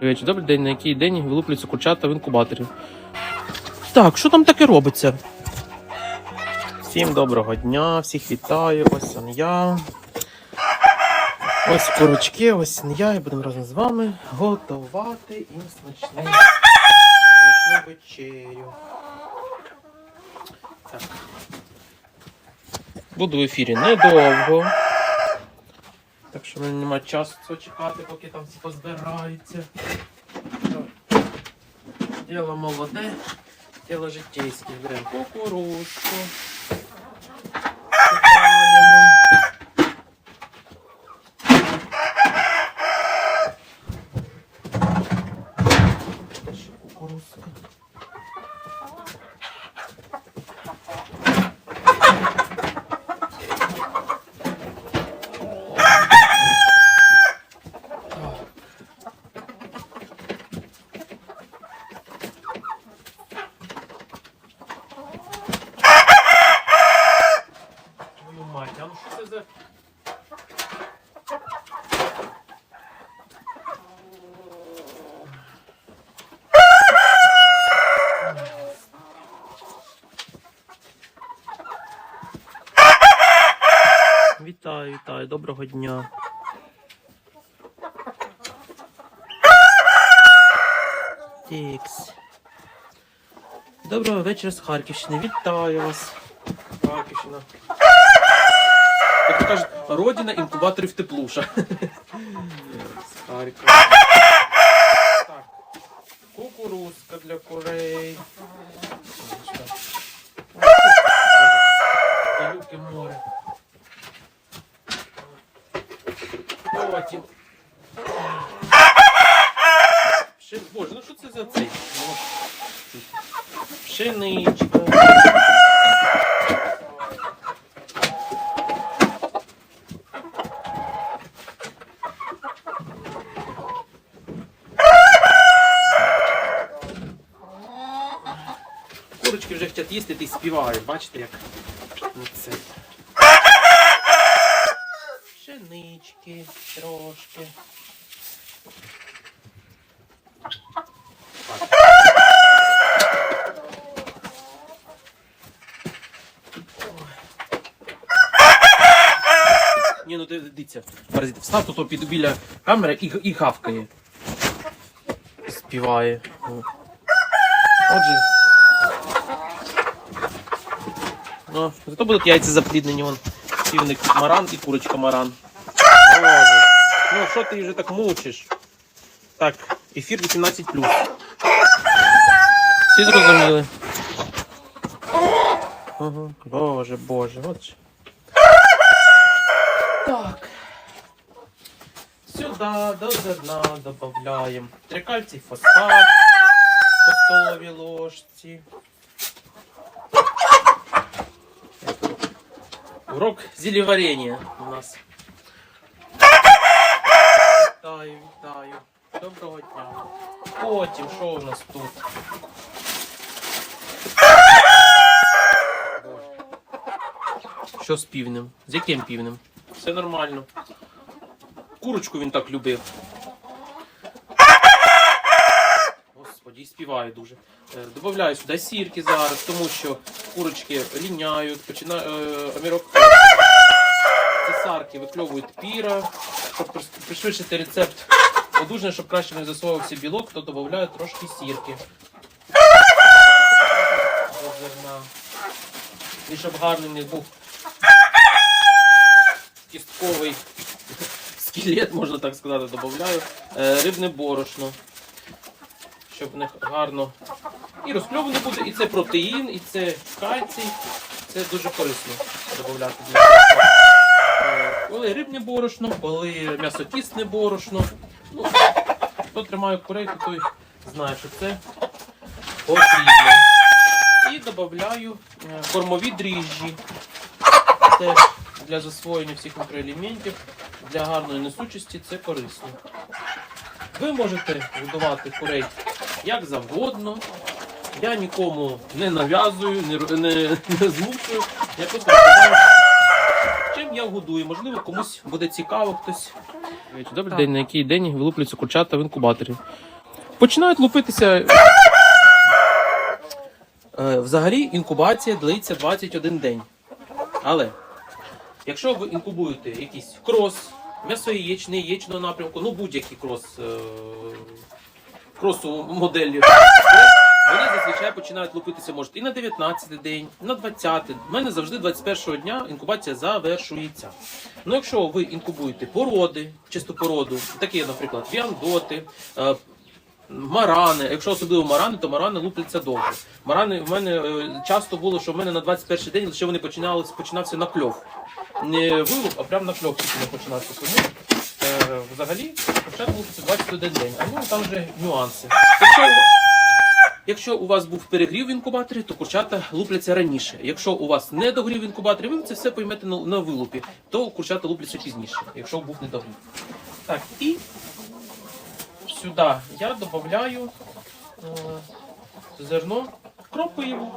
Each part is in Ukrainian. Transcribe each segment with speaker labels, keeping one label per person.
Speaker 1: Вечір. Добрий день, на який день вилуплюються курчата в інкубаторі. Так, що там таке робиться? Всім доброго дня, всіх вітаю. Ось он я. Ось курочки, ось он я, і будемо разом з вами готувати їм смачну вечерю. Так. Буду в ефірі недовго. Так що мені немає часу чекати, поки там всі позбираються. Діло молоде, діло життєйське. Беремо кукурузку. Кукурузка. Твою мать, а ну що це за... Вітаю, вітаю, доброго дня. Тікс. Доброго вечора з Харківщини. Вітаю вас. Харківщина. Як кажуть, родина інкубаторів теплуша. З Харкова. Так. Кукурузка для курей. Далюки море. Потім. Пши... Боже, ну що це за цей? Ну, Пшеничка. Курочки ти співають, бачите як? Це. Пшенички трошки. Ні, ну ти дивіться, паразит, встав тут під біля камери і, і хавкає. Співає. Отже. Ну, зато будуть яйця запліднені, вон. Півник маран і курочка маран. Боже. Ну, що ти вже так мучиш? Так, ефір 18. Всі зрозуміли. Ага. Боже, боже, от. Так. Сюда до зерна додаємо трикальцій фосфат по столовій ложці. Урок зіліварення у нас. Вітаю, вітаю. Доброго дня. Потім, що у нас тут? Що з півнем? З яким півнем? Все нормально. Курочку він так любив. Господі, і співає дуже. Е, Добавляю сюди сірки зараз, тому що курочки ліняють, починає е, амірок. Цесарки викльовують піра, щоб пришвидшити рецепт одужання, щоб краще не засвоювався білок, то додаю трошки сірки. До зерна. І щоб гарний не був кістковий скелет, можна так сказати, додаю. Е, рибне борошно. Щоб в них гарно і розкльоване буде, і це протеїн, і це кальцій. Це дуже корисно додати Коли рибне борошно, коли м'ясокісне борошно. Ну, хто тримає курей, то той знає, що це потрібно. І додаю е, кормові дріжджі. Теж для засвоєння всіх мікроелементів, для гарної несучості це корисно. Ви можете годувати курей як завгодно. Я нікому не нав'язую, не, не, не змушую. Я просто я годую. Можливо, комусь буде цікаво, хтось Добрий
Speaker 2: Так.
Speaker 1: день, на який день вилуплюються курчата в інкубаторі. Починають лупитися. Е, Взагалі інкубація длиться 21 день. Але якщо ви інкубуєте якийсь крос, м'ясо-яєчний, яєчного напрямку, ну будь-який крос, е, кросу моделі, вони зазвичай починають лупитися може і на 19 день, на 20. У мене завжди 21 дня інкубація завершується. Ну, якщо ви інкубуєте породи, чисту породу, такі, наприклад, віандоти, е, марани. Якщо особливо марани, то марани лупляться довго. Марани в мене е, часто було, що в мене на 21 день лише вони починали починався накльов. Не вилуп, а прям накльов починався. Тому е, взагалі початку лупиться 21 день. А ну там вже нюанси. Якщо, Якщо у вас був перегрів в інкубаторі, то курчата лупляться раніше. Якщо у вас не догрів в інкубаторі, ви це все поймете на, на вилупі, то курчата лупляться пізніше, якщо був недогрів. Так, і сюди я додаю е, зерно кропиву.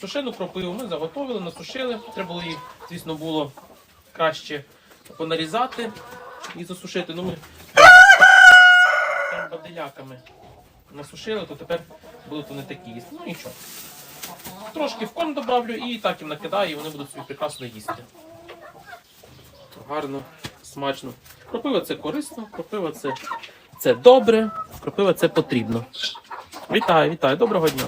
Speaker 1: Сушену кропиву ми заготовили, насушили. Треба було їх, звісно, було краще понарізати і засушити. Ну, ми баделяками насушили, то тепер будуть вони такі їсти. Ну нічого. Трошки в корм добавлю і так їм накидаю, і вони будуть собі прекрасно їсти. Гарно, смачно. Кропива це корисно, кропива це, це добре, кропива це потрібно. Вітаю, вітаю, доброго дня.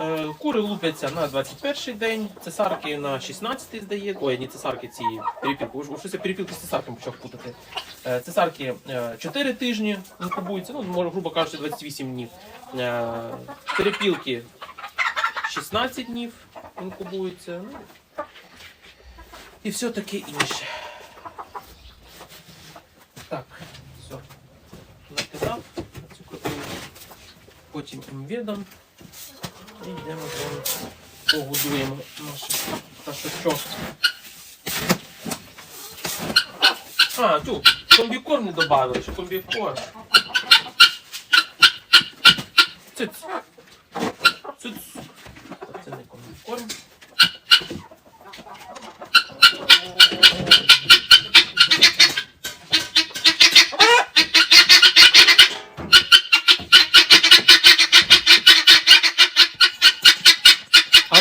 Speaker 1: Е, Кури лупляться на 21 день, цесарки на 16-й здається. Ой, не цесарки, ці перепілки. Щось я перепілки з цесарками почав путати. Е, Цесарки е, 4 тижні інкубуються, ну, може, грубо кажучи, 28 днів. Е, Перепілки 16 днів інкубуються. Ну, і все таке інше. Так, все. Накидав на цю кропиву. Потім їм. І йдемо вами погодуємо нашу пташечок. А, тут комбікорм не додали, комбікорм. Циц. Циц. Це не комбікорм.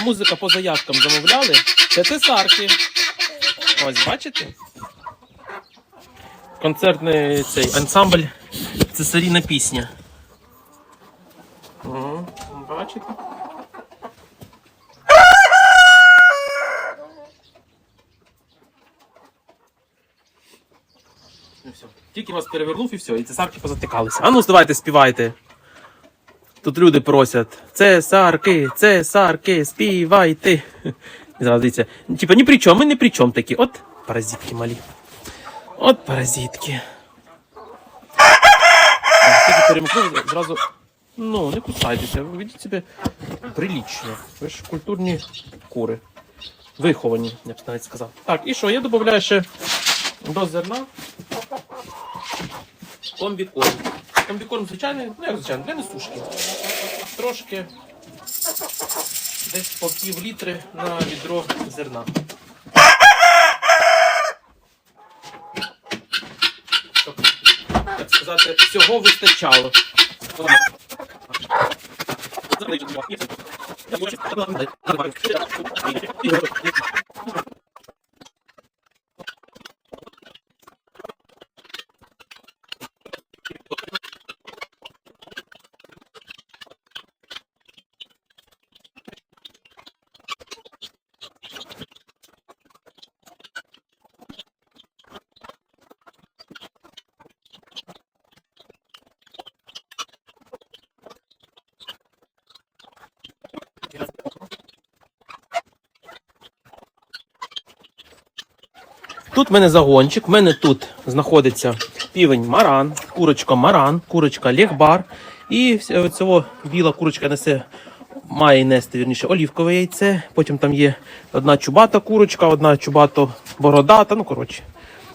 Speaker 1: Музика по заявкам замовляли? Це цесарки. Ось, бачите? Концертний цей ансамбль Цесаріна пісня. Угу, бачите? Ну все. Тільки вас перевернув і все, і цесарки позатикалися. А ну, давайте співайте. Тут люди просять. Цесарки, цесарки, співайте. Зразу дивіться. Типа ні при чому, ми ні при чому такі. От паразитки малі. От паразитки. Так, Тільки перемкнув, зразу. Ну, не кусайтеся, ви ведіть себе прилічно. Ви ж культурні кури. Виховані, я б навіть сказав. Так, і що? Я додаю ще до зерна комбікорм. Комбікорм звичайний, ну як звичайно, для несушки. Трошки десь по пів літри на відро зерна. Щоб, так сказати, всього вистачало. Тут в мене загончик, в мене тут знаходиться півень маран, курочка маран, курочка легбар. І вся- цього біла курочка несе, має нести вірніше, олівкове яйце. Потім там є одна чубата курочка, одна чубато бородата. Ну, коротше,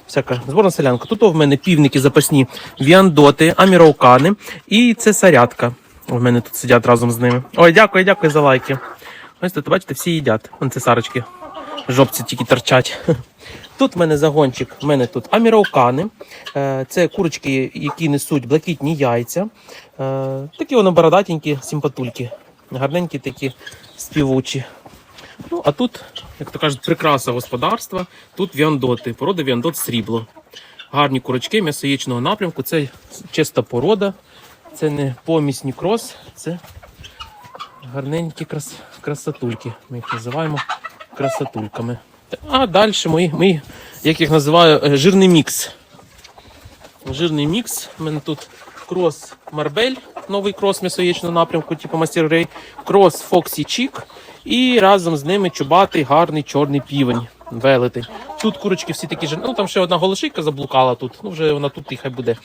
Speaker 1: всяка зборна селянка. Тут в мене півники запасні віандоти, аміраукани і цесарятка. У мене тут сидять разом з ними. Ой, дякую, дякую за лайки. Ось тут, бачите, всі їдять. Вон це сарочки. Жопці тільки торчать. Тут в мене загончик, в мене тут аміраукани. Е, Це курочки, які несуть блакитні яйця. Е, Такі вони бородатенькі, симпатульки. Гарненькі такі співучі. Ну, а тут, як то кажуть, прикраса господарства. Тут віандоти, порода віандот срібло. Гарні курочки м'ясоєчного напрямку. Це чиста порода. Це не помісні крос, це гарненькі крас... красотульки. Ми їх називаємо красотульками. А далі мої, мої, як їх називаю, е, жирний мікс. Жирний мікс. У мене тут крос Марбель, новий крос м'ясоєчного напрямку, типу Мастер Рей, крос Фоксі Чік і разом з ними чубатий гарний чорний півень. Велетень. Тут курочки всі такі жирні. Ну там ще одна голошийка заблукала тут. Ну вже вона тут і хай буде.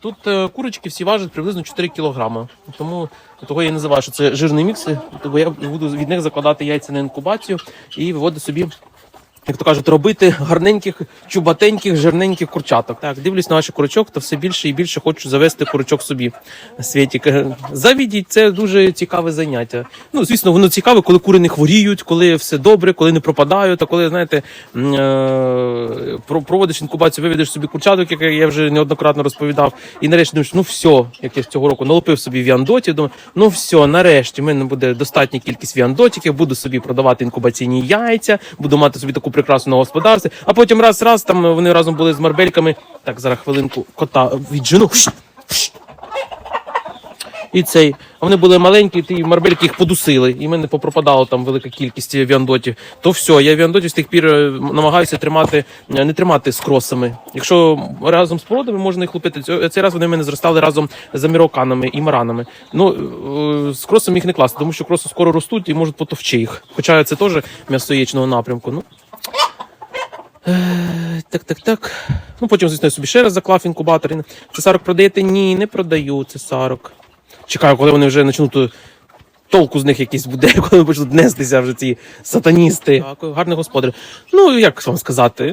Speaker 1: Тут е, курочки всі важать приблизно 4 кілограми. Тому того я і називаю, що це жирний мікс, бо я буду від них закладати яйця на інкубацію і виводити собі як то кажуть, робити гарненьких, чубатеньких, жирненьких курчаток. Так, дивлюсь на ваших курочок, то все більше і більше хочу завести курочок собі. Світік, завідіть, це дуже цікаве заняття. Ну, звісно, воно цікаве, коли кури не хворіють, коли все добре, коли не пропадають, а коли, знаєте, е, про- проводиш інкубацію, виведеш собі курчаток, як я вже неоднократно розповідав. І нарешті думаєш, ну все, як я цього року налупив собі віандотів, думаю, ну все, нарешті в мене буде достатня кількість віандотиків, буду собі продавати інкубаційні яйця, буду мати собі таку прекрасну на господарстві. А потім раз раз там вони разом були з марбельками. Так, зараз хвилинку кота хш. І цей, а вони були маленькі, ті марбельки їх подусили, і мене попропадало там велика кількість віандотів. То все, я віандотів з тих пір е, намагаюся тримати, е, не тримати з кросами. Якщо разом з породами можна їх лупити, цей раз вони в мене зростали разом з аміроканами і маранами. Ну е, з кросом їх не класти, тому що кроси скоро ростуть і можуть потовчи їх. Хоча це теж м'ясоєчного напрямку. Ну так, так, так. Ну потім, звісно, я собі ще раз заклав інкубатор. Цесарок продаєте? Ні, не продаю цесарок. Чекаю, коли вони вже почнуть толку з них якийсь буде, коли вони почнуть нестися вже ці сатаністи. Так, гарний господар. Ну, як вам сказати?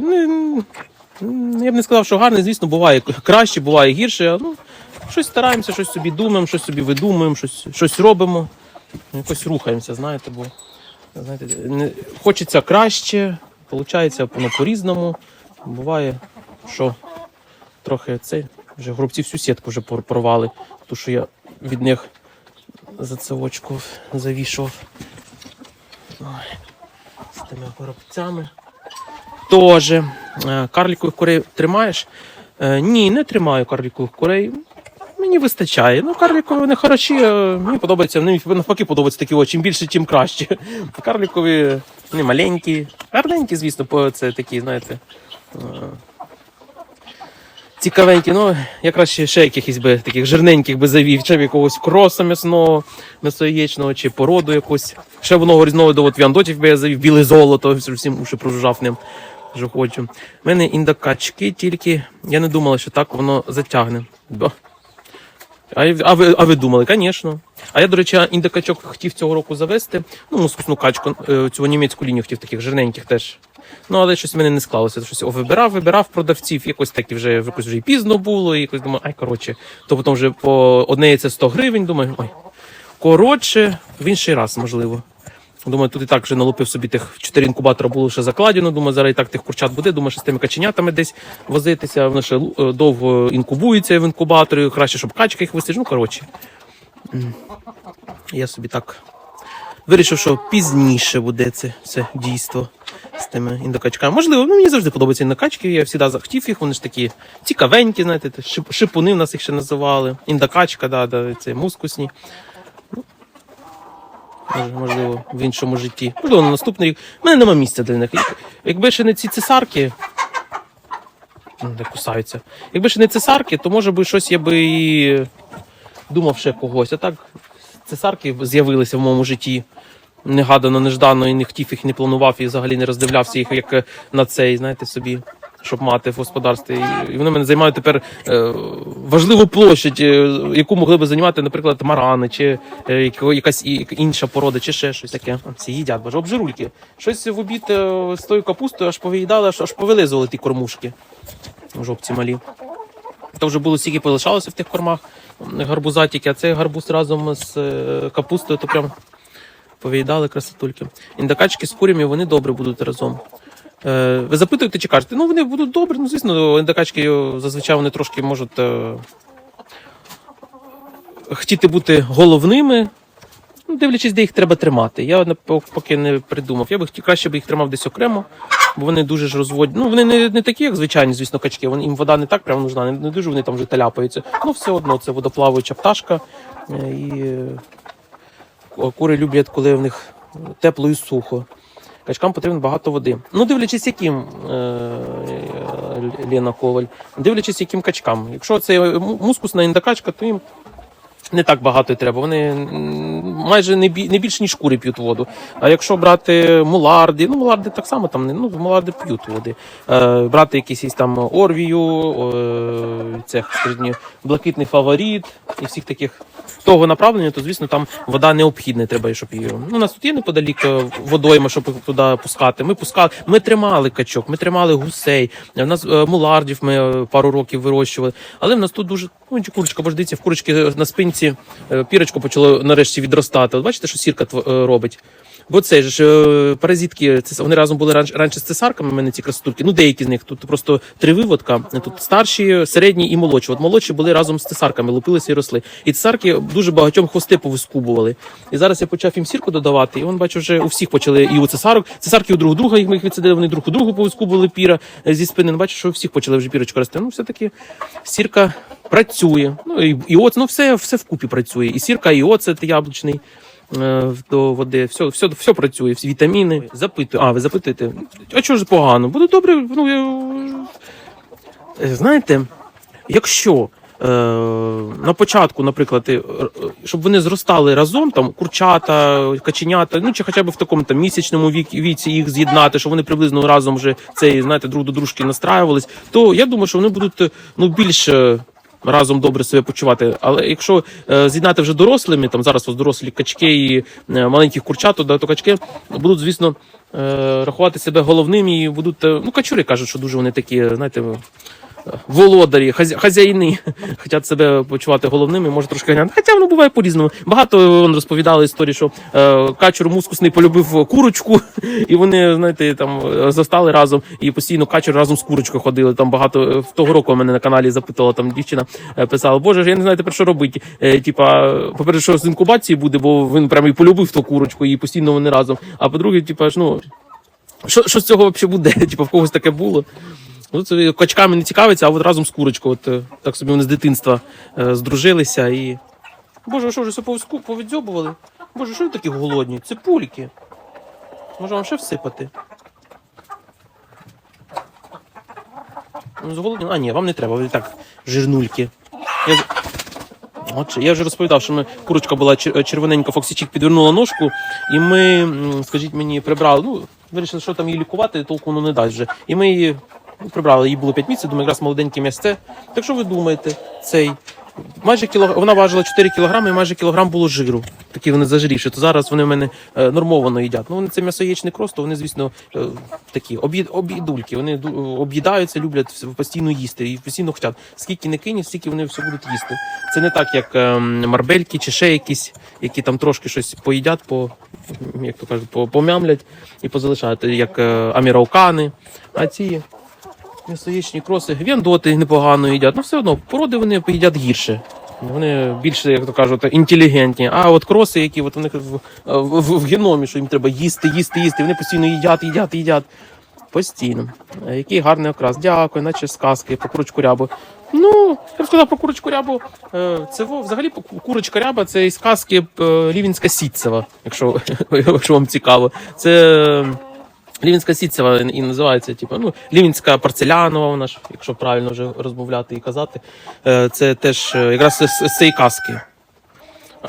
Speaker 1: Я б не сказав, що гарний, звісно, буває краще, буває гірше. Ну, щось стараємося, щось собі думаємо, щось собі видумуємо, щось, щось робимо. Якось рухаємося, знаєте, бо знаєте, не, хочеться краще, виходить воно по-різному. Буває, що трохи цей, вже горобці всю сітку вже пор- порвали, тому що я від них за це очко завішував. З тими горобцями. Тоже. Е, Карлікових курей тримаєш? Е, Ні, не тримаю карлікових курей. Мені вистачає. Ну, карлікові вони хороші, е, мені подобається, мені навпаки подобаються такі о, чим більше, тим краще. Карлікові вони маленькі, гарненькі, звісно, по- це такі, знаєте. е, Цікавенькі, ну я краще ще якихось би таких жирненьких би завів, чи якогось кроса м'ясного, м'ясоєчного, чи породу якусь. Ще воного різновиду от віандотів би я завів, біле золото, всім уші прожужжав ним. Вже хочу. У мене індокачки, тільки я не думала, що так воно затягне. А, а, ви, а ви думали, звісно. А я, до речі, індикачок хотів цього року завести. Ну, мускусну качку, е, цю німецьку лінію хотів таких жирненьких теж. Ну, але щось в мене не склалося. Щось вибирав, вибирав продавців, якось так і вже якось вже і пізно було, і якось думаю, ай, коротше. То потім вже по одне яйце 100 гривень, думаю, ой. Коротше, в інший раз, можливо. Думаю, тут і так вже налупив собі тих чотири інкубатора було ще закладено. Думаю, зараз і так тих курчат буде. Думаю, що з тими каченятами десь возитися. Воно ще е, довго інкубується в інкубаторі. Краще, щоб качка їх висить. Ну, коротше. Я собі так вирішив, що пізніше буде це все дійство з тими індокачками. Можливо, ну мені завжди подобаються індокачки. Я завжди захотів їх. Вони ж такі цікавенькі, знаєте, шип- шипуни в нас їх ще називали. Індокачка, да, да, це мускусні. Можливо, в іншому житті. Можливо, на наступний рік. У мене нема місця для них. Якби ще не ці цесарки. М, Де кусаються. Якби ще не цесарки, то може би щось я би і думав ще когось. А так, цесарки з'явилися в моєму житті. Негадано, неждано, і не хотів їх, не планував, і взагалі не роздивлявся їх як е, на цей, знаєте, собі, щоб мати в господарстві. І- вони мене займають тепер е, важливу площадь, е, яку могли би займати, наприклад, марани, чи якась інша порода, чи ще щось таке. Всі їдять, боже, обжирульки. Щось в обід з тою капустою аж повиїдали, аж, повилизували ті кормушки. Жовці малі. То вже було стільки полишалося в тих кормах. Гарбузатики, а цей гарбуз разом з е, капустою, то прям повиїдали красотульки. Індикачки з курями вони добре будуть разом. Е, ви запитуєте чи кажете? Ну вони будуть добре. Ну, звісно, індикачки зазвичай вони трошки можуть е, хотіти бути головними. Ну, дивлячись, де їх треба тримати. Я поки не придумав. Я би краще би їх тримав десь окремо, бо вони дуже ж розводять. Ну, вони не, не такі, як звичайні, звісно, качки. Вони, їм вода не так прямо нужна, не, не дуже вони там вже таляпаються. Ну, все одно це водоплаваюча пташка. Е, І е, кури люблять, коли в них тепло і сухо. Качкам потрібно багато води. Ну, дивлячись, яким е, Лена Коваль, дивлячись, яким качкам. Якщо це мускусна індикачка, то їм не так багато треба. Вони майже не, бі, не більше, ніж кури п'ють воду. А якщо брати муларди, ну муларди так само там не ну муларди п'ють води. Е, брати якийсь із там орвію, е, скажіть мені, блакитний фаворит і всіх таких того направлення, то звісно там вода необхідна, треба, щоб її. Ну, у нас тут є неподалік е, водойма, щоб туди пускати. Ми пускали, ми тримали качок, ми тримали гусей. У нас е, мулардів ми е, пару років вирощували. Але в нас тут дуже ну, курочка, бо ж дивіться, в курочки на спинці е, пірочко почало нарешті відростати. От бачите, що сірка е, робить. Бо це ж е, паразитки, вони разом були раніше, з цесарками. У мене ці красотульки. Ну деякі з них тут просто три виводка. Тут старші, середні і молодші. От молодші були разом з цесарками, лупилися і росли. І цесарки дуже багатьом хвости повискубували. І зараз я почав їм сірку додавати, і он бачу, вже у всіх почали і у цесарок. Цесарки у друг друга їх ми їх відсадили, вони друг у другу повискубували піра е, зі спини. Ну, бачу, що у всіх почали вже пірочка рости. Ну, все таки сірка працює. Ну і, і оцет, ну все, все вкупі працює. І сірка, і оцет яблучний е, до води. Все, все, все працює, всі вітаміни. Запитую. А, ви запитуєте, а чого ж погано? Буде добре. Ну, я... Е, знаєте, якщо. е, На початку, наприклад, е, е, щоб вони зростали разом, там курчата, каченята, ну чи хоча б в такому там місячному віці їх з'єднати, щоб вони приблизно разом вже цей, знаєте, друг до дружки настраювались, то я думаю, що вони будуть е, ну більш е, разом добре себе почувати. Але якщо е, з'єднати вже дорослими, там зараз ось дорослі качки і е, маленьких курчат, да, то качки будуть, звісно, е, рахувати себе головними і будуть. ну, качури кажуть, що дуже вони такі, знаєте. Володарі, хазя- хазяїни хочуть себе почувати головними, може трошки ганяти. Хоча воно буває по-різному. Багато вон, розповідали історії, що е, качур мускусний полюбив курочку, і вони, знаєте, там е, застали разом і постійно качур разом з курочкою ходили. Там багато е, в того року мене на каналі запитувала там дівчина, е, писала: Боже, ж я не знаю тепер, що робити. Е, типа, по-перше, що з інкубації буде, бо він прямо і полюбив ту курочку, і постійно вони разом. А по-друге, типа, ж, ну. Що, що з цього взагалі буде? Типа, в когось таке було. Ну, це качками не цікавиться, а от разом з курочкою. От, е, так собі вони з дитинства е, здружилися і. Боже, що вже все повідзьобували? Боже, що ви такі голодні? Це пульки. Може вам ще всипати? Ну, з голодні. А, ні, вам не треба, ви так жирнульки. Я... Отже, я вже розповідав, що ми курочка була червоненька, Фоксічік підвернула ножку, і ми, скажіть мені, прибрали. Ну, вирішили, що там її лікувати, толку воно не дасть вже. І ми її прибрали. Їй було 5 місяців, думаю, якраз молоденьке м'ясце. Так що ви думаєте, цей. Майже кіло... вона важила 4 кілограми і майже кілограм було жиру. Такі вони зажирівші. То зараз вони в мене е, нормовано їдять. Ну, вони це м'ясоєчний крос, то вони, звісно, е, такі об'їд... об'їдульки. Вони об'їдаються, люблять постійно їсти і постійно хочуть. Скільки не кинь, стільки вони все будуть їсти. Це не так, як е, марбельки чи ще якісь, які там трошки щось поїдять, по, як то кажуть, по, помямлять і позалишають, як е, аміраукани. А ці м'ясоєчні кроси, віандоти непогано їдять. Ну все одно породи вони їдять гірше. Вони більше, як то кажуть, інтелігентні. А от кроси, які от у них в, в, в, геномі, що їм треба їсти, їсти, їсти. Вони постійно їдять, їдять, їдять. Постійно. Е, Який гарний окрас. Дякую, наче сказки по курочку рябу. Ну, я б сказав про курочку рябу. е, Це взагалі ку- курочка ряба це із сказки е, Рівенська Сітцева, якщо, якщо вам цікаво. Це е, Лівінська сітцева і називається, типу, ну, Лівінська порцелянова, вона ж, якщо правильно вже розмовляти і казати. Е, Це теж е, якраз з, цієї казки.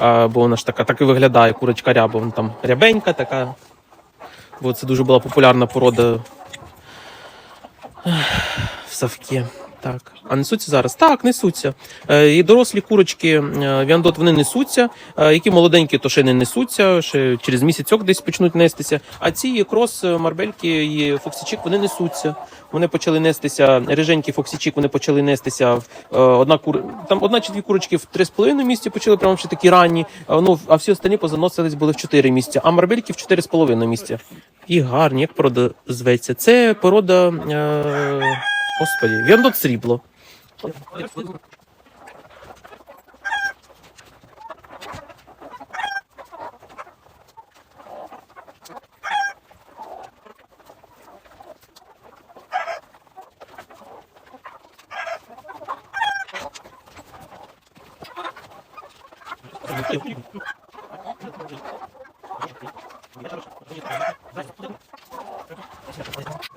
Speaker 1: Бо вона ж така, так і виглядає, курочка ряба, вона там рябенька така. Бо це дуже була популярна порода в Савкі. Так, а несуться зараз? Так, несуться. Е, і дорослі курочки е, Віандот вони несуться, е, які молоденькі, то ще не несуться, ще через місяцьок десь почнуть нестися. А ці крос, марбельки і фоксічик вони несуться. Вони почали нестися, риженькі фоксічик, вони почали нестися. Одна кур... Там одна чи дві курочки в 3,5 місці почали, прямо ще такі ранні, ну, а всі останні позаносились були в 4 місця, а марбельки в 4,5 місця. І гарні, як порода зветься. Це порода. Е... Господі, Віандот срібло.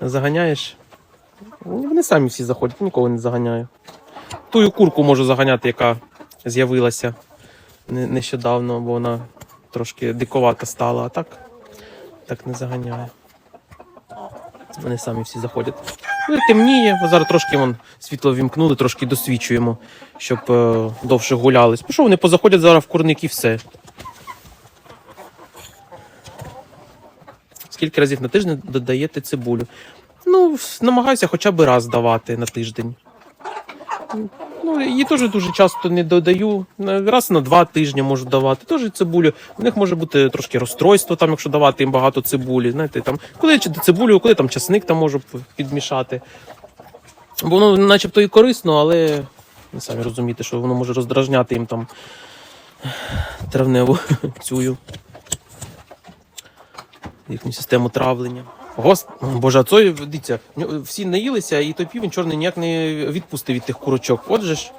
Speaker 1: Заганяєш? Самі всі заходять, нікого не заганяю. Тую курку можу заганяти, яка з'явилася нещодавно, бо вона трошки диковата стала, а так, так не заганяю. Вони самі всі заходять. Ну, темніє, зараз трошки вон, світло вімкнули, трошки досвічуємо, щоб е, довше гулялись. Пішов, вони позаходять зараз в курник і все. Скільки разів на тиждень додаєте цибулю? Ну, намагаюся хоча б раз давати на тиждень. Ну, її теж дуже часто не додаю. Раз на два тижні можу давати. Теж цибулю. У них може бути трошки розстройство, там, якщо давати їм багато цибулі. Знаєте, там, коли цибулю, коли там часник там можу підмішати. Бо воно начебто і корисно, але ви самі розумієте, що воно може роздражняти їм там травневу цю їхню систему травлення. Гос... Боже, цой, дивіться, всі наїлися, і той півень чорний ніяк не відпустив від тих курочок. Отже ж.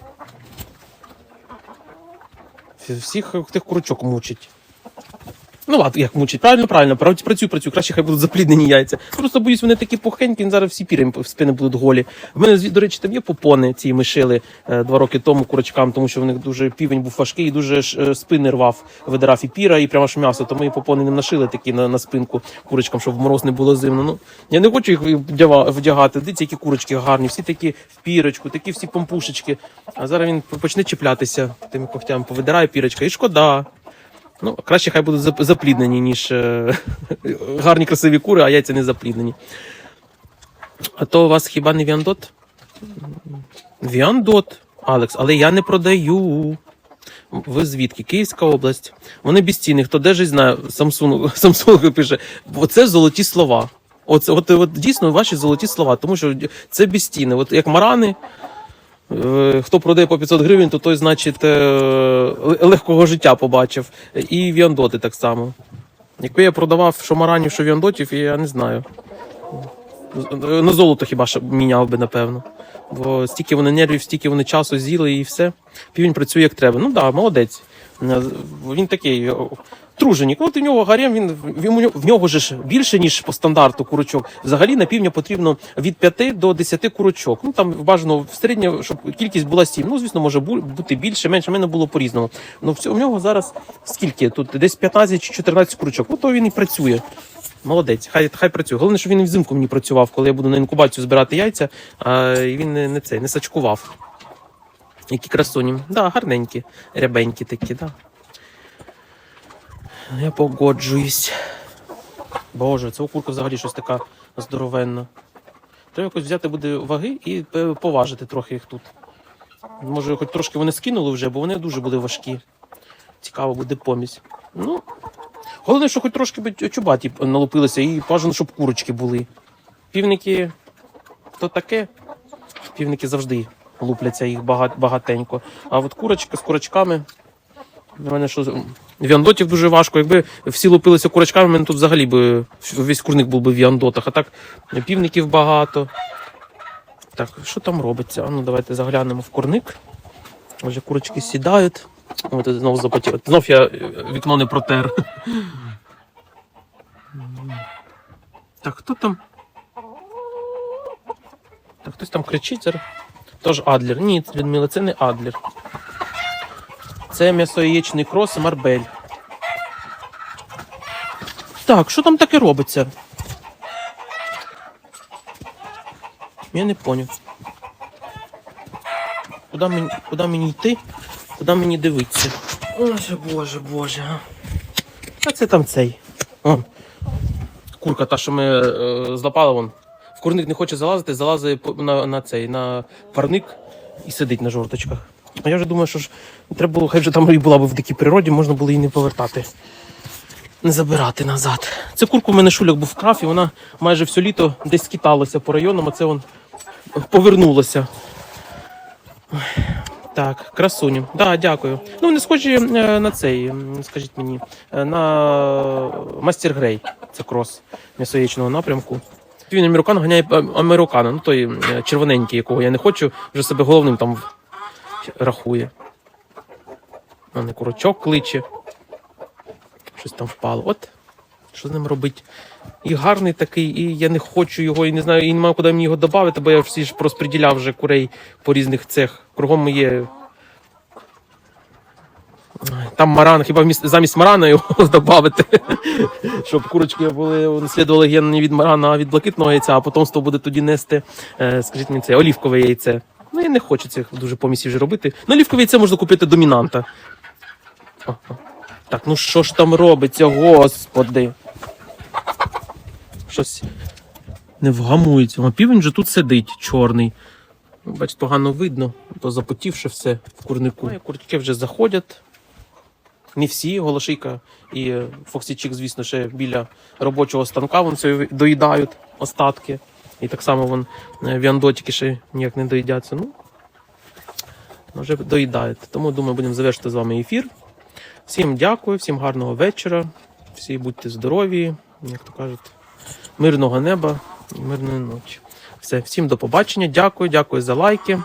Speaker 1: Всі- Всіх тих курочок мучить. Ну, ладно, як мучить. Правильно, правильно. Працю, працюю, працюю. Краще хай будуть запліднені яйця. Просто боюсь, вони такі пухенькі, зараз всі піри в спини будуть голі. В мене, до речі, там є попони, ці ми шили е, два роки тому курочкам, тому що в них дуже півень був важкий і дуже е, спини рвав, видирав і піра, і прямо ж м'ясо. Тому і попони не нашили такі на, на спинку курочкам, щоб в мороз не було зимно. Ну, я не хочу їх вдягати. Дивіться, які курочки гарні, всі такі в пірочку, такі всі помпушечки. А зараз він почне чіплятися тими когтями, повидирає пірочка. І шкода. Ну, краще хай будуть запліднені, ніж е, гарні красиві кури, а яйця не запліднені. А то у вас хіба не Віандот? Віандот, Алекс, але я не продаю. Ви звідки? Київська область. Вони безцінні. Хто держить, знає. Samsung, Samsung пише. Оце золоті слова. Оце, от, от дійсно ваші золоті слова, тому що це безцінне. От як марани, Хто продає по 500 гривень, то той, значить, е, легкого життя побачив. І віандоти так само. Якби я продавав що маранів, що віандотів, я не знаю. На золото хіба що міняв би, напевно. Бо стільки вони нервів, стільки вони часу з'їли і все. Півень працює як треба. Ну так, да, молодець. Е, Він такий о, труженик. От у нього гарем, він в нього- в ж більше, ніж по стандарту курочок. Взагалі на півня потрібно від 5 до 10 курочок. Ну там бажано в середньо, щоб кількість була 7. Ну, звісно, може бути більше, менше. У мене було по-різному. Ну, в нього зараз скільки? Тут десь 15 чи 14 курочок. От то він і працює. Молодець, хай хай працює. Головне, щоб він взимку мені працював, коли я буду на інкубацію збирати яйця, а він не, не цей, не сачкував. Які красуні. Да, гарненькі, рябенькі такі, да. Я погоджуюсь. Боже, ця курка взагалі щось така здоровенна. Треба якось взяти буде ваги і е, поважити трохи їх тут. Може, хоч трошки вони скинули вже, бо вони дуже були важкі. Цікаво буде помість. Ну, головне, що хоч трошки чубаті налупилися і бажано, щоб курочки були. Півники то таке. Півники завжди лупляться їх багатенько. А от курочки з курочками. Для мене що віандотів дуже важко. Якби всі лупилися курочками, в мене тут взагалі би весь курник був би в віандотах. А так півників багато. Так, що там робиться? А ну давайте заглянемо в курник. Вже курочки сідають. Я знову запотів. Знов я е, вікно не протер. Так, хто там? Так, хтось там кричить зараз. Тож Адлер. Ні, Людмила, це не Адлер. Це м'ясо-яєчний крос Марбель. Так, що там таке робиться? Я не поняв. куди мені, куди мені йти, куди мені дивитися. Боже, боже, боже. а. Це там цей. Вон. Курка, та, що ми е, злапали, вон. В курник не хоче залазити, залазить на, на цей, на парник і сидить на жовточках. Я вже думаю, що ж треба було, хай вже там і була б в дикій природі, можна було її не повертати. Не забирати назад. Цю курку в мене шуляк був вкрав, і вона майже все літо десь скиталася по районам, а це вон повернулося. Так, красуні. Да, дякую. Ну, вони схожі е, на цей, скажіть мені, е, на Мастер Грей. Це крос м'ясоєчного напрямку. Він американ ганяє е, американа, ну той червоненький, якого я не хочу, вже себе головним там рахує. А не курочок кличе. Щось там впало. От. Що з ним робити? І гарний такий, і я не хочу його, і не знаю, і немає куди мені його додати, бо я всі ж розподіляв вже курей по різних цех. Кругом є. Там маран, хіба замість марана його додати, щоб курочки були наслідували ген не від марана, а від блакитного яйця, а потомство буде тоді нести, е, скажіть мені, це олівкове яйце. Ну, я не хочу цих дуже помісів вже робити. На олівкове яйце можна купити домінанта. О, о. Так, ну що ж там робиться, господи. Щось не вгамується. А півень же тут сидить, чорний. Ну, Бачите, погано видно, то запотівши все в курнику. Ну, Куртки вже заходять. Не всі, голошийка і е, Фоксічик, звісно, ще біля робочого станка вон це доїдають остатки. І так само вон е, віандотики ще ніяк не доїдяться. Ну, вже доїдають. Тому думаю, будемо завершити з вами ефір. Всім дякую, всім гарного вечора. Всі будьте здорові, як то кажуть, мирного неба і мирної ночі. Все, всім до побачення. Дякую, дякую за лайки.